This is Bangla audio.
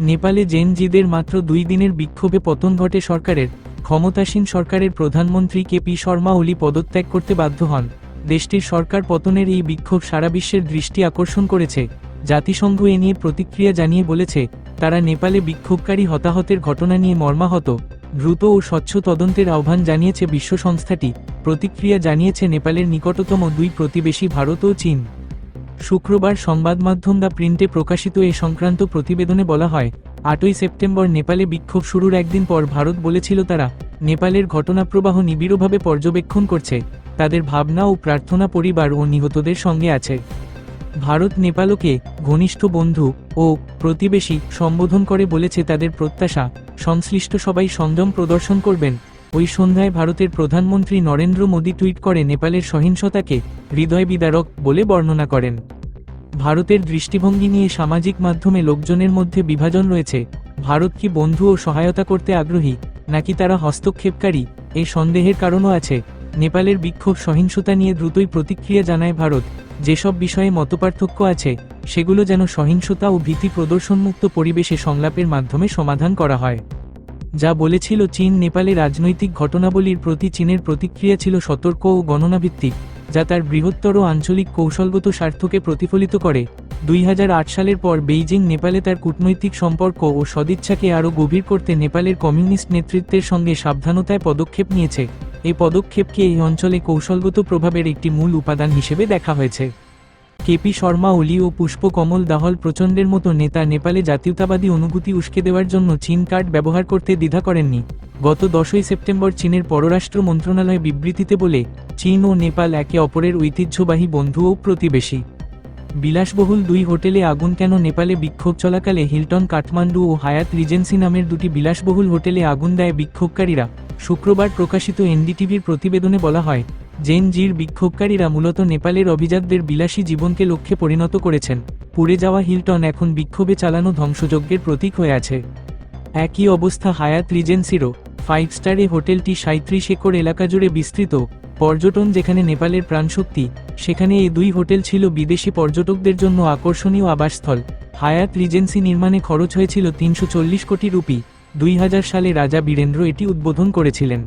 নেপালে জেনজিদের মাত্র দুই দিনের বিক্ষোভে পতন ঘটে সরকারের, ক্ষমতাসীন সরকারের প্রধানমন্ত্রী কে পি শর্মা ওলি পদত্যাগ করতে বাধ্য হন। দেশটির সরকার পতনের এই বিক্ষোভ সারা বিশ্বের দৃষ্টি আকর্ষণ করেছে। জাতিসংঘ এ নিয়ে প্রতিক্রিয়া জানিয়ে বলেছে, তারা নেপালে বিক্ষোভকারী হতাহতের ঘটনা নিয়ে মর্মাহত। দ্রুত ও স্বচ্ছ তদন্তের আহ্বান জানিয়েছে বিশ্ব সংস্থাটি। প্রতিক্রিয়া জানিয়েছে নেপালের নিকটতম দুই প্রতিবেশী ভারত ও চীন। শুক্রবার সংবাদ মাধ্যম দ্য প্রিন্টে প্রকাশিত এ সংক্রান্ত প্রতিবেদনে বলা হয়, আটই সেপ্টেম্বর নেপালে বিক্ষোভ শুরুর একদিন পর ভারত বলেছিল তারা, নেপালের ঘটনাপ্রবাহ নিবিড়ভাবে পর্যবেক্ষণ করছে, তাদের ভাবনা ও প্রার্থনা পরিবার ও নিহতদের সঙ্গে আছে। ভারত নেপালকে ঘনিষ্ঠ বন্ধু ও প্রতিবেশী সম্বোধন করে বলেছে তাদের প্রত্যাশা, সংশ্লিষ্ট সবাই সংযম প্রদর্শন করবেন ওই সন্ধ্যায় ভারতের প্রধানমন্ত্রী নরেন্দ্র মোদী টুইট করে নেপালের সহিংসতাকে হৃদয় বিদারক বলে বর্ণনা করেন। ভারতের দৃষ্টিভঙ্গি নিয়ে সামাজিক মাধ্যমে লোকজনের মধ্যে বিভাজন রয়েছে। ভারত কি বন্ধু ও সহায়তা করতে আগ্রহী, নাকি তারা হস্তক্ষেপকারী এই সন্দেহের কারণও আছে। নেপালের বিক্ষোভ সহিংসতা নিয়ে দ্রুতই প্রতিক্রিয়া জানায় ভারত। যেসব বিষয়ে মতপার্থক্য আছে, সেগুলো যেন সহিংসতা ও ভীতি প্রদর্শনমুক্ত পরিবেশে সংলাপের মাধ্যমে সমাধান করা হয়। যা বলেছিল চীন, নেপালে রাজনৈতিক ঘটনাবলীর প্রতি চীনের প্রতিক্রিয়া ছিল সতর্ক ও গণনাভিত্তিক, যা তার বৃহত্তর আঞ্চলিক কৌশলগত স্বার্থকে প্রতিফলিত করে। দুই হাজার আট সালের পর বেইজিং, নেপালে তার কূটনৈতিক সম্পর্ক ও সদিচ্ছাকে আরও গভীর করতে নেপালের কমিউনিস্ট নেতৃত্বের সঙ্গে সাবধানতায় পদক্ষেপ নিয়েছে। এই পদক্ষেপকে এই অঞ্চলে কৌশলগত প্রভাবের একটি মূল উপাদান হিসেবে দেখা হয়েছে। কেপি শর্মা ওলি ও পুষ্পকমল দাহল প্রচণ্ডের মতো নেতা, নেপালে জাতীয়তাবাদী অনুভূতি উস্কে দেওয়ার জন্য চীন কার্ড ব্যবহার করতে দ্বিধা করেননি। গত দশই সেপ্টেম্বর চীনের পররাষ্ট্র মন্ত্রণালয় বিবৃতিতে বলে, চীন ও নেপাল একে অপরের ঐতিহ্যবাহী বন্ধু ও প্রতিবেশী। বিলাসবহুল দুই হোটেলে আগুন কেন নেপালে বিক্ষোভ চলাকালে হিলটন, কাঠমান্ডু ও হায়াত রিজেন্সি নামের দুটি বিলাসবহুল হোটেলে আগুন দেয় বিক্ষোভকারীরা। শুক্রবার প্রকাশিত এনডিটিভির প্রতিবেদনে বলা হয়, জেন জির বিক্ষোভকারীরা মূলত নেপালের অভিজাতদের বিলাসী জীবনকে লক্ষ্যে পরিণত করেছেন। পুড়ে যাওয়া হিলটন এখন বিক্ষোভে চালানো ধ্বংসযজ্ঞের প্রতীক হয়ে আছে। একই অবস্থা হায়াত রিজেন্সিরও। ফাইভ স্টারে হোটেলটি সাঁত্রিশ একর এলাকা জুড়ে বিস্তৃত। পর্যটন যেখানে নেপালের প্রাণশক্তি, সেখানে এই দুই হোটেল ছিল বিদেশি পর্যটকদের জন্য আকর্ষণীয় আবাসস্থল। হায়াত রিজেন্সি নির্মাণে খরচ হয়েছিল তিনশো চল্লিশ কোটি রুপি। দুই হাজার সালে রাজা বীরেন্দ্র এটি উদ্বোধন করেছিলেন।